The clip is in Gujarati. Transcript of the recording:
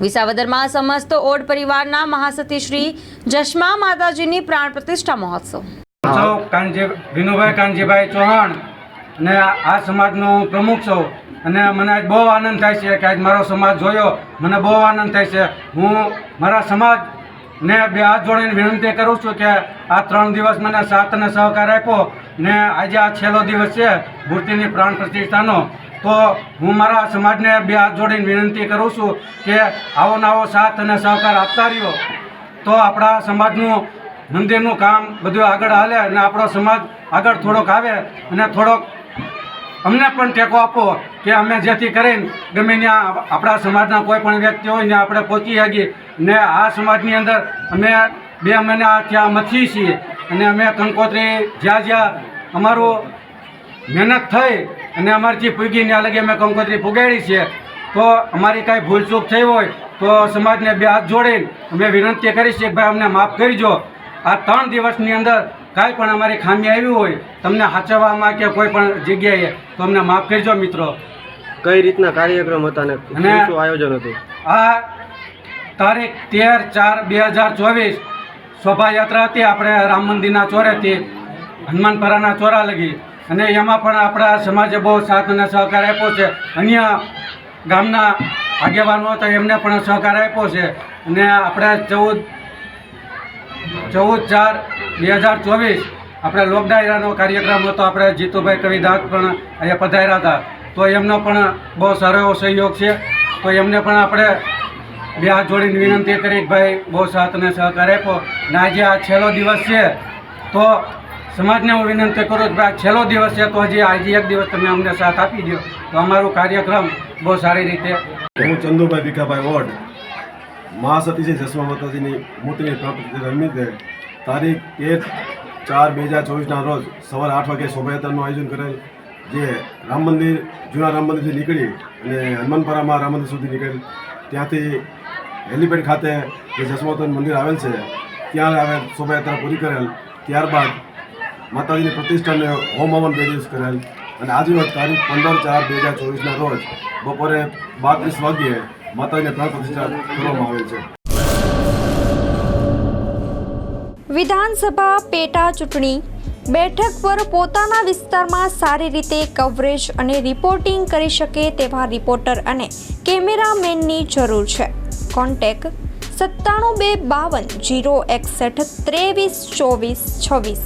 વિસાવદરમાં સમસ્ત ઓડ પરિવારના મહાસતી શ્રી જશમા માતાજીની પ્રાણ પ્રતિષ્ઠા મહોત્સવ. કાનજી વિનુભાઈ કાનજીભાઈ ચૌહાણ અને આ સમાજનો હું પ્રમુખ છું. અને મને આજ બહુ આનંદ થાય છે કે આજ મારો સમાજ જોયો. મને બહુ આનંદ થાય છે. હું મારા સમાજ ને બે હાથ જોડીને વિનંતી કરું છું કે આ ત્રણ દિવસ મને સાથ અને સહકાર આપ્યો. ને આજે આ છેલ્લો દિવસ છે મૂર્તિની પ્રાણ પ્રતિષ્ઠાનો. તો હું મારા સમાજને બે હાથ જોડીને વિનંતી કરું છું કે આવો નવો સાથ અને સહકાર આપતા રહ્યો. તો આપણા સમાજનું મંદિરનું કામ બધું આગળ હાલે અને આપણો સમાજ આગળ થોડોક આવે અને થોડોક અમને પણ ટેકો આપો કે અમે જેથી કરીને ગમે ત્યાં આપણા સમાજના કોઈ પણ વ્યક્તિ હોય ને આપણે પહોંચી શકીએ. ને આ સમાજની અંદર અમે બે મહિના ત્યાં મથી છીએ. અને અમે કંકોત્રી જ્યાં જ્યાં અમારું મહેનત થઈ અને અમારથી પૂગી ત્યાં લગી અમે કંકોત્રી પુગાડી છે તો અમારી કાંઈ ભૂલચૂક થઈ હોય તો સમાજને બે હાથ જોડીને અમે વિનંતી કરી છે કે ભાઈ અમને માફ કરજો. આ ત્રણ દિવસની અંદર કાંઈ પણ અમારી ખામી આવી હોય તમને સાચવવામાં કે કોઈ પણ જગ્યાએ તો અમને માફ કરજો મિત્રો. કઈ રીતના કાર્યક્રમ હતા ને અને- શું આયોજન હતું? આ તારીખ તેર ચાર બે હજાર ચોવીસ શોભાયાત્રા હતી આપણે રામ મંદિરના ચોરેથી હનુમાનપરાના ચોરા લગી. અને એમાં પણ આપણા સમાજે બહુ સાથ અને સહકાર આપ્યો છે. અન્ય ગામના આગેવાનો હતા, એમને પણ સહકાર આપ્યો છે. અને આપણે ચૌદ ચૌદ ચાર બે હજાર ચોવીસ આપણે લોકડાયરાનો કાર્યક્રમ હતો. આપણે જીતુભાઈ કવિદાસ પણ અહીંયા પધાર્યા હતા. તો એમનો પણ બહુ સારો એવો સહયોગ છે. તો એમને પણ આપણે બે હાથ જોડીને વિનંતી કરી ભાઈ બહુ સાથ અને સહકાર આપ્યો. અને આજે આ છેલ્લો દિવસ છે. તો સમાજને હું વિનંતી કરું કે ભાઈ છેલ્લો દિવસ છે તો હજી આજે એક દિવસ તમે અમને સાથ આપી દો તો અમારો કાર્યક્રમ બહુ સારી રીતે હું ચંદુભાઈ ભીખાભાઈ વોર્ડ, મહાસતીજી છે જસમા માતાજીની મૂર્તિની પ્રાપ્તિ નિમિત્તે તારીખ એક ચાર બે હજાર ચોવીસના રોજ સવારે આઠ વાગે શોભાયાત્રાનું આયોજન કરેલ જે રામ મંદિર, જૂના રામ મંદિરથી નીકળી અને હનુમાનપરામાં રામ મંદિર સુધી નીકળેલ. ત્યાંથી હેલિપેડ ખાતે જે જસમાતાનું મંદિર આવેલ છે, ત્યાં આવેલ શોભાયાત્રા પૂરી કરેલ. ત્યારબાદ માતાજીની પ્રતિષ્ઠાને હોમ હવન બે દિવસ કરેલ અને આજરોજ તારીખ પંદર ચાર બે હજાર ચોવીસના રોજ બપોરે બાત્રીસ વાગ્યે માતાજીને પ્રાણ પ્રતિષ્ઠા કરવામાં આવેલ છે. વિધાનસભા પેટા ચૂંટણી. બેઠક પર પોતાના વિસ્તારમાં સારી રીતે કવરેજ અને રિપોર્ટિંગ કરી શકે તેવા રિપોર્ટર અને કેમેરામેનની જરૂર છે. કોન્ટેક સત્તાણું બે બાવન જીરો એકસઠ ત્રેવીસ ચોવીસ છવ્વીસ.